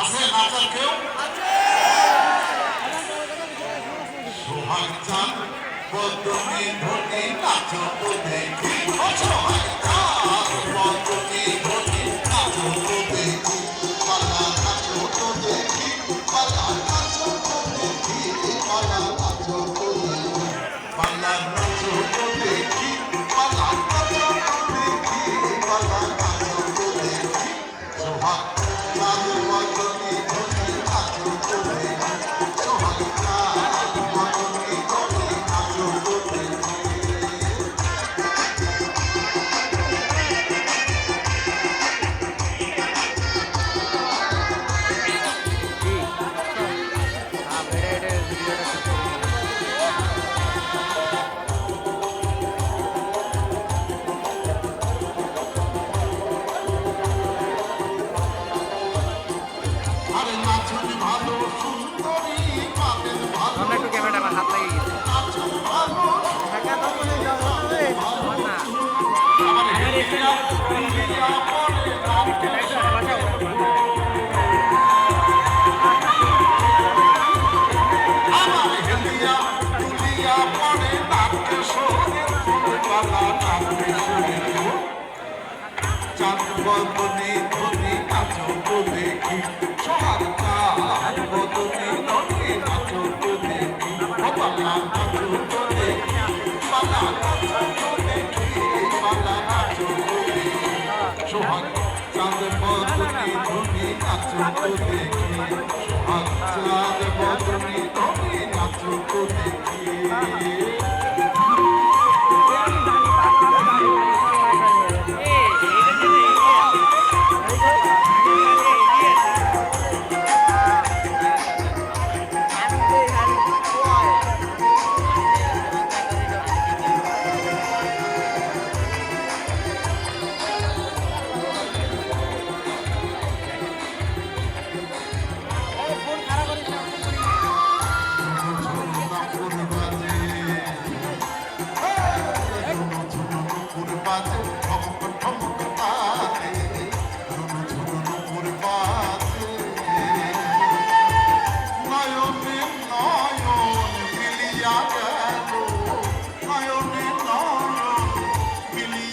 নাচার কেউ সোহাগ চাঁদ পদ্মে ধনি নাচো তো দেখি সোহাগ চাঁদ পদ্মে ধনি নাচো তো দেখি পালা নাচো তো দেখি পালা বদনি ধনি নাচো তো দেখি সোহার চাঁদ বদনি ধনি নাচো তো দেখি পালা নাচো তো দেখি পালা নাচো তো দেখি পালা নাচো তো দেখি সোহাগ চাঁদ বদনি ধনি নাচো তো দেখি সোহাগ চাঁদ বদনি ধনি নাচো তো দেখি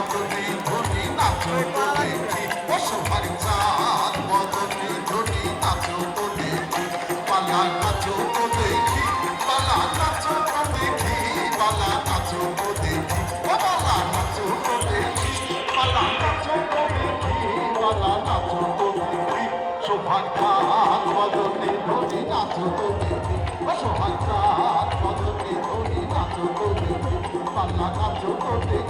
বদনি ধনি নাচো তো দেখি ও সোহাগ চাঁদ বদনি ধনি নাচো তো দেখি পালা নাচো তো দেখি পালা নাচো তো দেখি পালা নাচো তো দেখি ও পালা নাচো তো দেখি পালা নাচো তো দেখি পালা নাচো তো দেখি সোহাগ চাঁদ বদনি ধনি নাচো তো দেখি ও সোহাগ চাঁদ বদনি ধনি নাচো তো দেখি পালা নাচো তো দেখি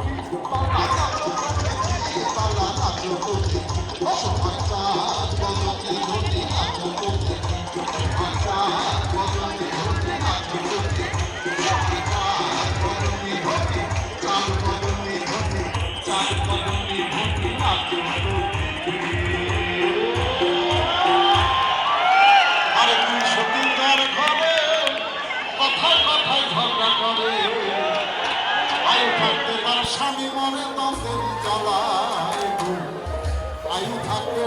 স্বামী মনে দন্দের জ্বালায়। আয়ু থাকতে